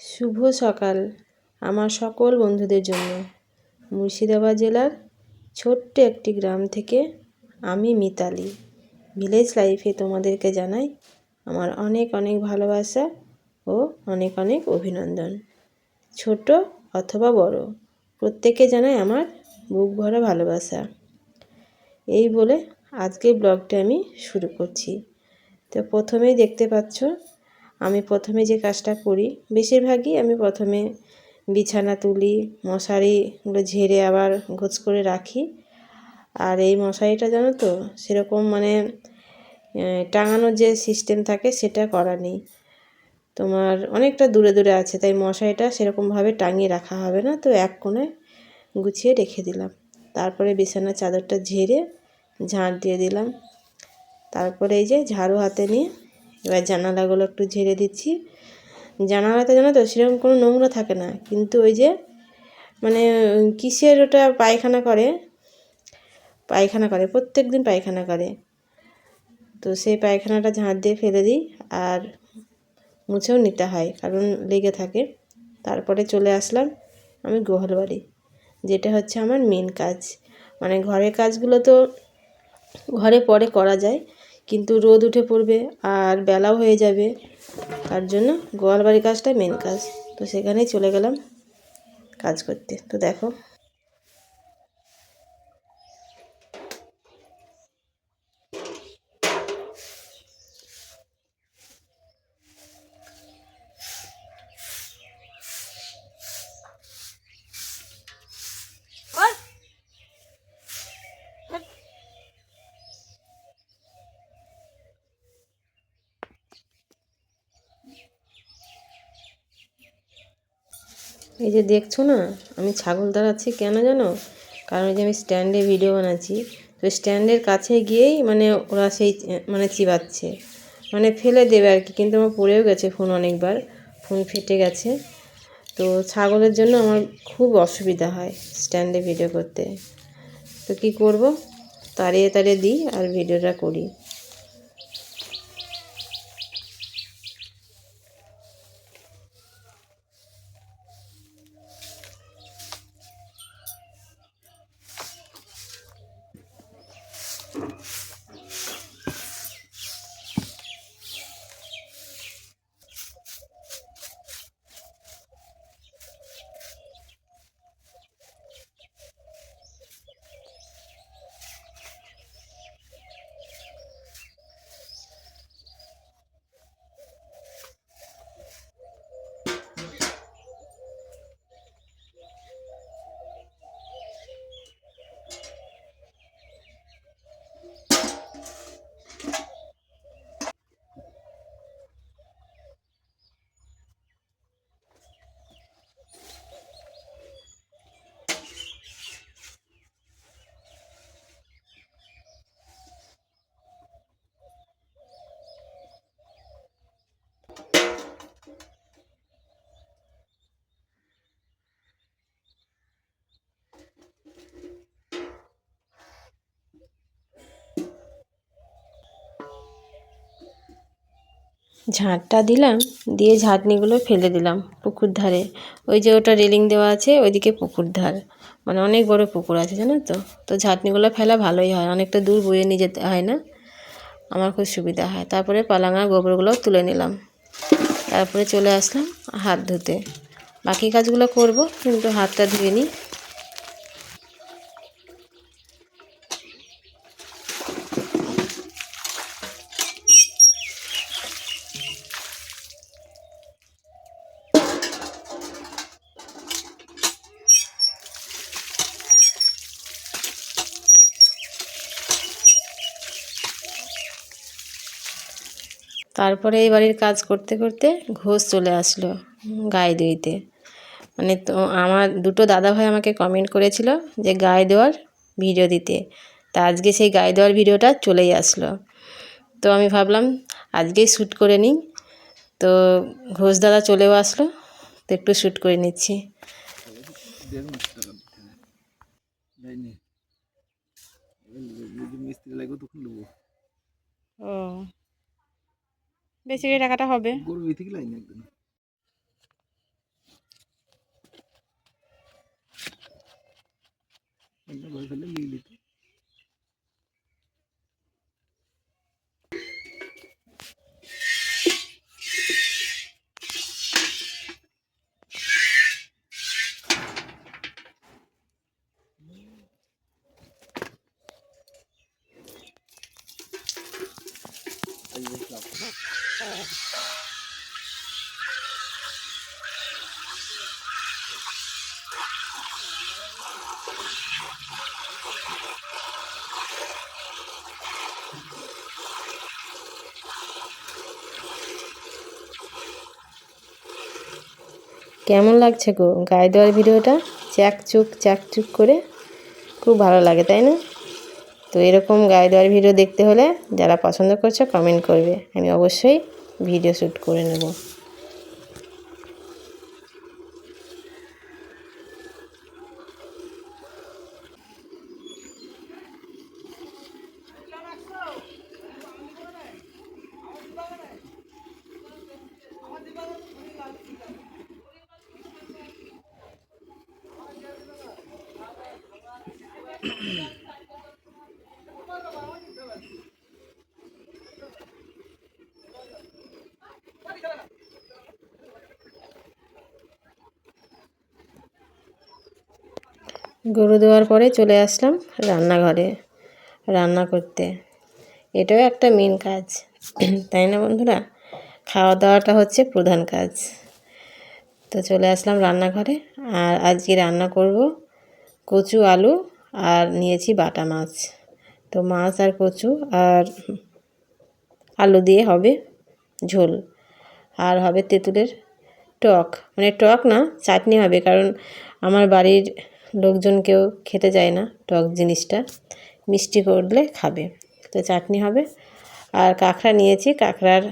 শুভ সকাল আমার সকল বন্ধুদের জন্য। মুর্শিদাবাদ জেলার ছোট্ট একটি গ্রাম থেকে আমি মিতালি। ভিলেজ লাইফে তোমাদেরকে জানাই আমার অনেক অনেক ভালোবাসা ও অনেক অনেক অভিনন্দন। ছোট অথবা বড় প্রত্যেকে জানাই আমার বুক ভরা ভালোবাসা। এই বলে আজকে ব্লগটা আমি শুরু করছি। তো প্রথমেই দেখতে পাচ্ছ আমি প্রথমে যে কাজটা করি, বেশিরভাগই আমি প্রথমে বিছানা তুলি, মশারিগুলো ঝেড়ে আবার গোছ করে রাখি। আর এই মশারিটা জানো তো, সেরকম মানে টাঙানোর যে সিস্টেম থাকে সেটা করা নেই। তোমার অনেকটা দূরে দূরে আছে, তাই মশারিটা সেরকমভাবে টাঙিয়ে রাখা হবে না। তো এক কোণে গুছিয়ে রেখে দিলাম। তারপরে বিছানার চাদরটা ঝেড়ে ঝাঁট দিয়ে দিলাম। তারপরে এই যে ঝাড়ু হাতে নিয়ে এবার জানালাগুলো একটু ঝেড়ে দিচ্ছি। জানালাতে জানো তো সেরকম কোনো নোংরা থাকে না। কিন্তু ওই যে মানে কিসের ওটা পায়খানা করে? পায়খানা করে প্রত্যেক দিন পায়খানা করে। তো সেই পায়খানাটা ঝাঁট দিয়ে ফেলে দিই আর মুছেও নিতে হয়, কারণ লেগে থাকে। তারপরে চলে আসলাম আমি গোহাল বাড়ি, যেটা হচ্ছে আমার মেন কাজ। মানে ঘরের কাজগুলো তো ঘরে পরে করা যায়। কিন্তু রোদ উঠে পড়বে আর বেলাও হয়ে যাবে। তার জন্য গোয়াল বাড়ির কাজটা মেন কাজ। তো সেখানেই চলে গেলাম কাজ করতে। তো দেখো। এই যে দেখছ না, আমি ছাগল দাঁড়াচ্ছি কেন জানো? কারণ ওই যে আমি স্ট্যান্ডে ভিডিও বানাচ্ছি। তো স্ট্যান্ডের কাছে গিয়েই মানে ওরা সেই মানে চিবাচ্ছে। মানে ফেলে দেবে আর কি, কিন্তু আমার পড়েও গেছে ফোন অনেকবার। ফোন ফেটে গেছে। তো ছাগলের জন্য আমার খুব অসুবিধা হয় স্ট্যান্ডে ভিডিও করতে। তো কি করব? তাড়িয়ে তাড়িয়ে দিই আর ভিডিওটা করি। ঝাঁটটা দিলাম, দিয়ে ঝাঁটনিগুলো ফেলে দিলাম পুকুর ধারে। ওই যে ওটা রেলিং দেওয়া আছে, ওইদিকে পুকুর ধার। মানে অনেক বড় পুকুর আছে জানো তো? তো ঝাঁটনিগুলো ফেলা ভালোই হয়, অনেকটা দূর বয়ে নিয়ে যেতে হয় না? আমার খুব সুবিধা হয়। তারপরে পালাঙা গোবরগুলো তুলে নিলাম। তারপরে চলে আসলাম হাত ধুতে। বাকি কাজগুলো করব, কিন্তু হাতটা ধুয়ে নিই। তারপরে এই বাড়ির কাজ করতে করতে ঘোষ চলে আসলো গায়ে দিতে। মানে তো আমার দুটো দাদাভাই আমাকে কমেন্ট করেছিল যে গায়ে দেওয়ার ভিডিও দিতে। তা আজকে সেই গায়ে দেওয়ার ভিডিওটা চলেই আসলো। তো আমি ভাবলাম আজকেই শ্যুট করে নিই। তো ঘোষ দাদা চলেও আসলো, তো একটু শ্যুট করে নিচ্ছি। মিস্ত্রি লাগবে তখন নেব। বেশি টাকাটা হবে। একদম। কেমন লাগছে গো? গায়ে দেওয়ার ভিডিওটা? চ্যাকচুক চ্যাকচুক করে? খুব ভালো লাগে, তাই না? তো এরকম গায়ে দেওয়ার ভিডিও দেখতে হলে যারা পছন্দ করছে কমেন্ট করবে। আমি অবশ্যই ভিডিও শ্যুট করে নেব। গরু দেওয়ার পরে চলে আসলাম রান্নাঘরে রান্না করতে। এটাও একটা মেন কাজ। তাই না বন্ধুরা? খাওয়া দাওয়াটা হচ্ছে প্রধান কাজ। তো চলে আসলাম রান্নাঘরে। আর আজকে রান্না করব কচু, আলু আর নিয়েছি বাটা মাছ। তো মাছ আর কচু আর আলু দিয়ে হবে ঝোল। আর হবে তেঁতুলের টক। মানে টক না, চাটনি হবে। কারণ আমার বাড়ির লোকজন কেউ খেতে চায় না টক জিনিসটা। মিষ্টি করলে খাবে। তো চাটনি হবে। আর কাঁকড়া নিয়েছি, কাঁকড়ার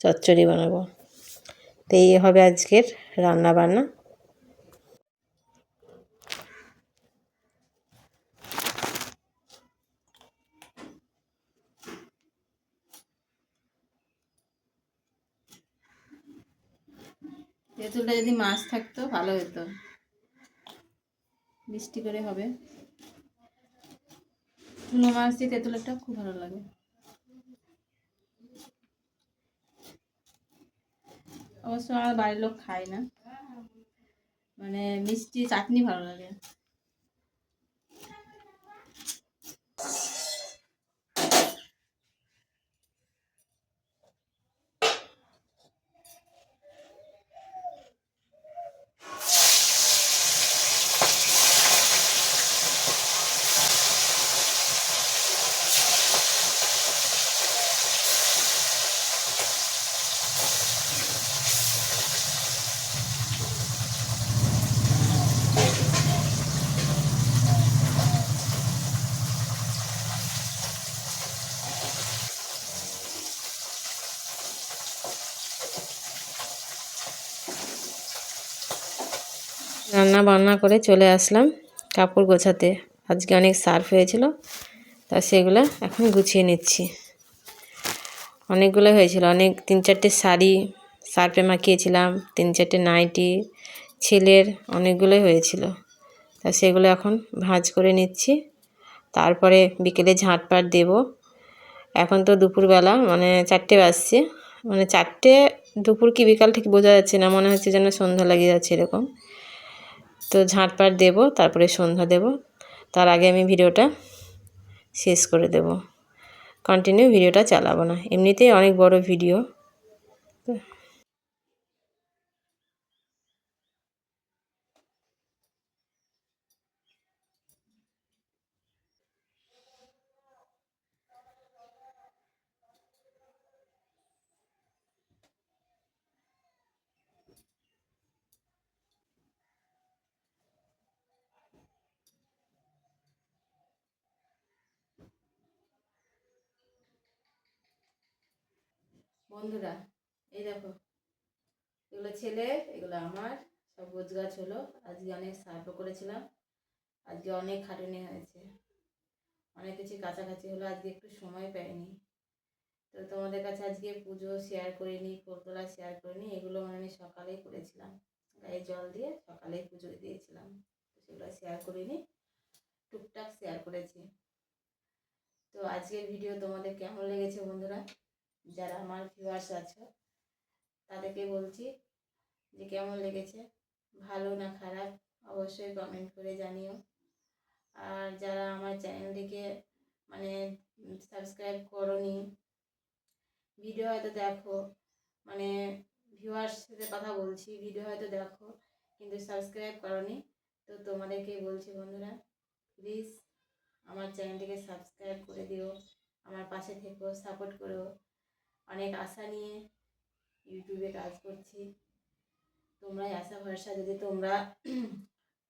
চচ্চড়ি বানাবো। তো এই হবে আজকের রান্না বান্না যদি মাছ থাকতো, ভালো হতো। মিষ্টি করে হবে। চুনো মাছ দিয়ে তেঁতুলেরটা খুব ভালো লাগে। অবশ্য আমার বাড়ির লোক খায় না। মানে মিষ্টি চাটনি ভালো লাগে রান্না বান্না করে চলে আসলাম কাপড় গোছাতে। আজকে অনেক সার্ফ হয়েছিল, তা সেগুলো এখন গুছিয়ে নিচ্ছি। অনেকগুলো হয়েছিল, অনেক তিন চারটে শাড়ি সার্ফে মাখিয়েছিলাম, তিন চারটে নাইটি, ছেলের অনেকগুলোই হয়েছিল। তা সেগুলো এখন ভাঁজ করে নিচ্ছি। তারপরে বিকেলে ঝাঁটপাট দেব। এখন তো দুপুরবেলা মানে চারটে বাজছে। মানে চারটে দুপুর কি বিকাল ঠিক বোঝা যাচ্ছে না, মনে হচ্ছে যেন সন্ধ্যা লেগে যাচ্ছে এরকম। তো ঝাঁটপাট দেব, তারপরে সন্ধ্যা দেব। তার আগে আমি ভিডিওটা শেষ করে দেব। কন্টিনিউ ভিডিওটা চালাবো না। এমনিতেই অনেক বড় ভিডিও বন্ধুরা, এই দেখো। এগুলো ছেলে, এগুলো আমার, সব গোছ গাছ হলো। আজকে অনেক সাহায্য করেছিলাম। আজকে অনেক খাটুনি হয়েছে। অনেক কিছু কাছাকাছি হলো, আজকে একটু সময় পাইনি। তো তোমাদের কাছে আজকে পুজো শেয়ার করিনি ফুলতলা শেয়ার করিনি, এগুলো মানে আমি সকালেই করেছিলাম। গায়ে জল দিয়ে সকালেই পুজো দিয়েছিলাম। সেগুলো শেয়ার করিনি, টুকটাক শেয়ার করেছি। তো আজকের ভিডিও তোমাদের কেমন লেগেছে বন্ধুরা? যারা আমার ভিউয়ার্স আছো, তাদেরকে বলছি যে কেমন লেগেছে? ভালো না খারাপ? অবশ্যই কমেন্ট করে জানিও। আর যারা আমার চ্যানেলটিকে মানে সাবস্ক্রাইব করনি ভিডিও হয়তো দেখো মানে ভিউয়ার্স সাথে কথা বলছি ভিডিও হয়তো দেখো, কিন্তু সাবস্ক্রাইব করনি, তো তোমাদেরকে বলছি বন্ধুরা প্লিজ আমার চ্যানেলটিকে সাবস্ক্রাইব করে দিও, আমার পাশে থেকো সাপোর্ট করো। অনেক আশা নিয়ে ইউটিউবে কাজ করছি। তোমরাই আশা, ভরসা, যদি তোমরা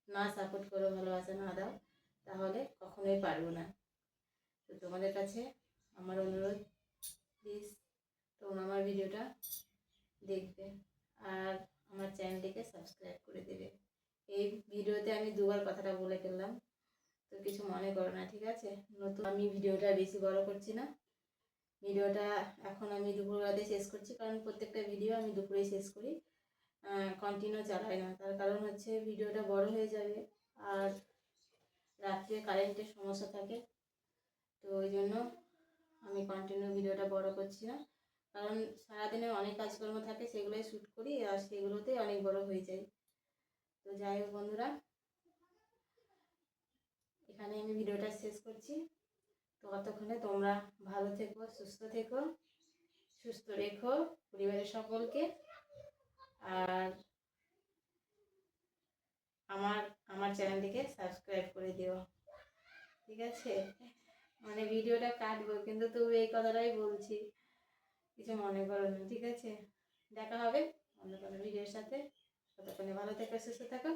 না সাপোর্ট করো, ভালোবাসা না দাও, তাহলে কখনোই পারব না। তো তোমাদের কাছে আমার অনুরোধ প্লিজ তোমরা আমার ভিডিওটা দেখবে আর আমার চ্যানেলটিকে সাবস্ক্রাইব করে দেবে। এই ভিডিওতে আমি দুবার কথাটা বলে ফেললাম, তো কিছু মনে করো না, ঠিক আছে? নতুন আমি ভিডিওটা বেশি বড় করছি না। ভিডিওটা এখন আমি দুপুরবেলাতে শেষ করছি, কারণ প্রত্যেকটা ভিডিও আমি দুপুরে শেষ করি। কন্টিনিউ চালাই না, তার কারণ হচ্ছে ভিডিওটা বড় হয়ে যাবে আর রাত্রে কারেন্টের সমস্যা থাকে। তো ওই জন্য আমি কন্টিনিউ ভিডিওটা বড় করছি না, কারণ সারাদিনে অনেক কাজকর্ম থাকে, সেগুলোই শ্যুট করি আর সেগুলোতেই অনেক বড় হয়ে যায় তো যাই হোক বন্ধুরা এখানে আমি ভিডিওটা শেষ করছি। ততক্ষণে তোমরা ভালো থেকো, সুস্থ থেকো, সুস্থ রেখো পরিবারের সকলকে। আর আমার আমার চ্যানেলটিকে সাবস্ক্রাইব করে দিও। ঠিক আছে? মানে ভিডিওটা কাটবো, কিন্তু তবু এই কথাটাই বলছি। কিছু মনে করো না, ঠিক আছে? দেখা হবে অন্য কোনো ভিডিওর সাথে। ততক্ষণে ভালো থেকো, সুস্থ থাকো।